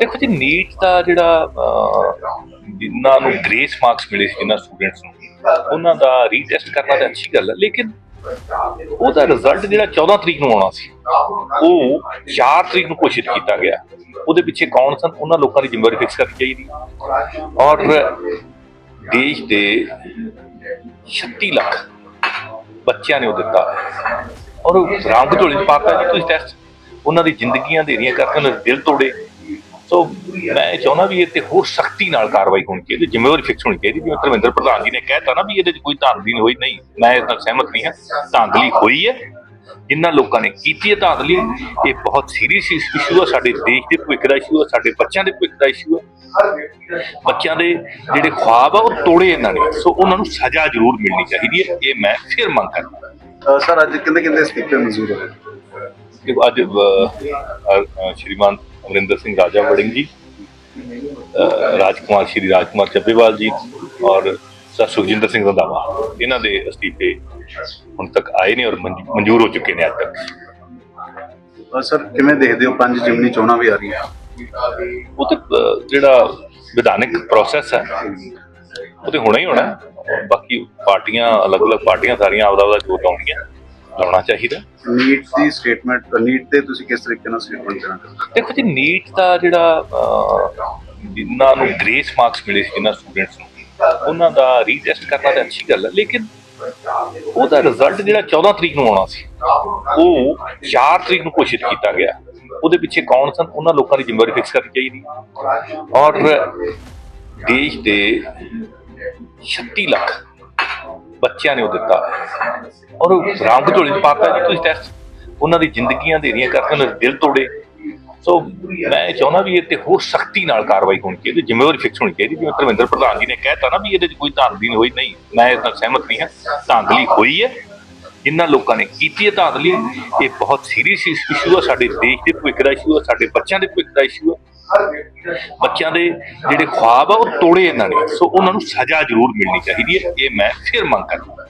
ਦੇਖੋ ਜੀ ਨੀਟ ਦਾ ਜਿਹੜਾ ਜਿਨ੍ਹਾਂ ਨੂੰ ਗ੍ਰੇਸ ਮਾਰਕਸ ਮਿਲੇ ਸੀ, ਜਿਨ੍ਹਾਂ ਸਟੂਡੈਂਟਸ ਨੂੰ, ਉਹਨਾਂ ਦਾ ਰੀਟੈਸਟ ਕਰਨਾ ਤਾਂ ਅੱਛੀ ਗੱਲ ਹੈ, ਲੇਕਿਨ ਉਹਦਾ ਰਿਜ਼ਲਟ ਜਿਹੜਾ 14 ਤਰੀਕ ਨੂੰ ਆਉਣਾ ਸੀ, ਉਹ 4 ਤਰੀਕ ਨੂੰ ਘੋਸ਼ਿਤ ਕੀਤਾ ਗਿਆ। ਉਹਦੇ ਪਿੱਛੇ ਕੌਣ ਸਨ? ਉਹਨਾਂ ਲੋਕਾਂ ਦੀ ਜ਼ਿੰਮੇਵਾਰੀ ਫਿਕਸ ਕਰਨੀ ਚਾਹੀਦੀ। ਔਰ ਦੇਸ਼ ਦੇ 36 ਲੱਖ ਬੱਚਿਆਂ ਨੇ ਉਹ ਦਿੱਤਾ। ਔਰ ਉਹ ਰੰਗ ਝੋਲੀ ਪਾਤਾ ਜੀ, ਤੁਸੀਂ ਟੈਸਟ ਉਹਨਾਂ ਦੀ ਜ਼ਿੰਦਗੀਆਂ ਦੇਰੀਆਂ ਕਰਕੇ ਉਹਨਾਂ ਦੇ ਦਿਲ ਤੋੜੇ। ਸੋ ਮੈਂ ਚਾਹੁੰਦਾ ਵੀ ਇਹ ਤੇ ਹੋਰ ਸਖਤੀ ਨਾਲ ਕਾਰਵਾਈ ਹੋਣੀ ਚਾਹੀਦੀ ਜ਼ਿੰਮੇਵਾਰੀ ਫਿਕਸ ਹੋਣੀ ਚਾਹੀਦੀ ਜਿਵੇਂ ਧਰਮਿੰਦਰ ਪ੍ਰਧਾਨ ਜੀ ਨੇ ਕਹਿਤਾ ਨਾ ਵੀ ਇਹਦੇ 'ਚ ਕੋਈ ਧਾਂਦਲੀ ਹੋਈ ਨਹੀਂ ਮੈਂ ਇਸ ਨਾਲ ਸਹਿਮਤ ਨਹੀਂ ਹਾਂ। ਧਾਂਦਲੀ ਹੋਈ ਹੈ ਜਿਨ੍ਹਾਂ ਲੋਕਾਂ ਨੇ ਕੀਤੀ ਹੈ ਧਾਂਦਲੀ ਇਹ ਬਹੁਤ ਸੀਰੀਅਸ ਇਸ਼ੂ ਹੈ ਸਾਡੇ ਦੇਸ਼ ਦੇ ਭਵਿੱਖ ਦਾ ਇਸ਼ੂ ਹੈ ਸਾਡੇ ਬੱਚਿਆਂ ਦੇ ਭਵਿੱਖ ਦਾ ਇਸ਼ੂ ਹੈ ਬੱਚਿਆਂ ਦੇ ਜਿਹੜੇ ਖੁਆਬ ਆ ਉਹ ਤੋੜੇ ਇਹਨਾਂ ਨੇ। ਸੋ ਉਹਨਾਂ ਨੂੰ ਸਜ਼ਾ ਜ਼ਰੂਰ ਮਿਲਣੀ ਚਾਹੀਦੀ ਹੈ ਇਹ ਮੈਂ ਫਿਰ ਮੰਗ ਕਰਦਾ ਸਰ ਅੱਜ ਕਿੰਨੇ ਕਿੰਨੇ ਸਪੀਕਰ ਮਨਜ਼ੂਰ ਹੋਏ ਦੇਖੋ ਅੱਜ ਸ਼੍ਰੀਮਾਨ ਅਮਰਿੰਦਰ ਸਿੰਘ ਰਾਜਾ ਵੜਿੰਗ ਜੀ ਰਾਜਕੁਮਾਰ ਸ਼੍ਰੀ ਰਾਜਕੁਮਾਰ ਚੱਬੇਵਾਲ ਜੀ ਔਰ ਸਰ ਸੁਖਜਿੰਦਰ ਸਿੰਘ ਰੰਧਾਵਾ। ਇਹਨਾਂ ਦੇ ਅਸਤੀਫੇ ਹੁਣ ਤੱਕ ਆਏ ਨੇ ਔਰ ਮਨਜ਼ੂ- ਮਨਜ਼ੂਰ ਹੋ ਚੁੱਕੇ ਨੇ ਅੱਜ ਤੱਕ। ਸਰ ਕਿਵੇਂ ਦੇਖਦੇ ਹੋ? ਪੰਜ ਜਿਮਨੀ ਚੋਣਾਂ ਵੀ ਆ ਰਹੀਆਂ। ਉਹ ਤੇ ਜਿਹੜਾ ਵਿਧਾਨਿਕ ਪ੍ਰੋਸੈਸ ਹੈ ਉਹ ਤੇ ਹੋਣਾ ਹੀ ਹੋਣਾ। ਬਾਕੀ ਪਾਰਟੀਆਂ ਅਲੱਗ-ਅਲੱਗ ਪਾਰਟੀਆਂ ਸਾਰੀਆਂ ਆਪਦਾ ਆਪਦਾ ਜੋਰ ਲਾਉਣਗੀਆਂ ਲਾਉਣਾ ਚਾਹੀਦਾ? ਨੀਟ ਦੀ ਸਟੇਟਮੈਂਟ ਨੀਟ ਤੇ ਤੁਸੀਂ ਕਿਸ ਤਰੀਕੇ ਨਾਲ ਸਟੇਟਮੈਂਟ ਦੇਣਾ? ਦੇਖੋ ਜੀ ਨੀਟ ਦਾ ਜਿਹੜਾ ਜਿਨ੍ਹਾਂ ਨੂੰ ਗ੍ਰੇਸ ਮਾਰਕਸ ਮਿਲੇ ਸੀ ਜਿਨ੍ਹਾਂ ਸਟੂਡੈਂਟਸ ਨੂੰ ਉਹਨਾਂ ਦਾ ਰੀਟੈਸਟ ਕਰਨਾ ਤਾਂ ਅੱਛੀ ਗੱਲ ਹੈ ਲੇਕਿਨ ਉਹਦਾ ਰਿਜ਼ਲਟ ਜਿਹੜਾ 14 ਤਰੀਕ ਨੂੰ ਆਉਣਾ ਸੀ ਉਹ 4 ਤਰੀਕ ਨੂੰ ਘੋਸ਼ਿਤ ਕੀਤਾ ਗਿਆ। ਉਹਦੇ ਪਿੱਛੇ ਕੌਣ ਸਨ? ਉਹਨਾਂ ਲੋਕਾਂ ਦੀ ਜ਼ਿੰਮੇਵਾਰੀ ਫਿਕਸ ਕਰਨੀ ਚਾਹੀਦੀ। ਔਰ ਦੇਸ਼ ਦੇ 36 ਲੱਖ ਬੱਚਿਆਂ ਨੇ ਉਹ ਦਿੱਤਾ। ਔਰ ਉਹ ਰੰਗ 'ਚ ਪਾਤਾ ਜੀ, ਤੁਸੀਂ ਟੈਸਟ ਉਹਨਾਂ ਦੀ ਜ਼ਿੰਦਗੀਆਂ ਦੇਰੀਆਂ ਕਰਕੇ ਉਹਨਾਂ ਦੇ ਦਿਲ ਤੋੜੇ। ਸੋ ਮੈਂ ਚਾਹੁੰਦਾ ਵੀ ਇਹ ਤੇ ਹੋਰ ਸਖਤੀ ਨਾਲ ਕਾਰਵਾਈ ਹੋਣੀ ਚਾਹੀਦੀ, ਜ਼ਿੰਮੇਵਾਰੀ ਫਿਕਸ ਹੋਣੀ ਚਾਹੀਦੀ। ਜਿਵੇਂ ਧਰਮਿੰਦਰ ਪ੍ਰਧਾਨ ਜੀ ਨੇ ਕਹਿਤਾ ਨਾ ਵੀ ਇਹਦੇ 'ਚ ਕੋਈ ਧਾਂਦਲੀ ਹੋਈ, ਨਹੀਂ, ਮੈਂ ਇਸ ਨਾਲ ਸਹਿਮਤ ਨਹੀਂ ਹਾਂ। ਧਾਂਦਲੀ ਹੋਈ ਹੈ। ਜਿਨ੍ਹਾਂ ਲੋਕਾਂ ਨੇ ਕੀਤੀ ਹੈ ਧਾਂਦਲੀ, ਇਹ ਬਹੁਤ ਸੀਰੀਅਸ ਇਸ਼ੂ ਹੈ ਸਾਡੇ ਦੇਸ਼ ਦੇ ਭਵਿੱਖ ਦਾ ਇਸ਼ੂ ਹੈ ਸਾਡੇ ਬੱਚਿਆਂ ਦੇ ਭਵਿੱਖ ਦਾ ਇਸ਼ੂ ਹੈ ਬੱਚਿਆਂ ਦੇ ਜਿਹੜੇ ਖੁਆਬ ਆ, ਉਹ ਤੋੜੇ ਇਹਨਾਂ ਨੇ। ਸੋ ਉਹਨਾਂ ਨੂੰ ਸਜ਼ਾ ਜ਼ਰੂਰ ਮਿਲਣੀ ਚਾਹੀਦੀ ਹੈ। ਇਹ ਮੈਂ ਫਿਰ ਮੰਗ ਕਰਦਾ।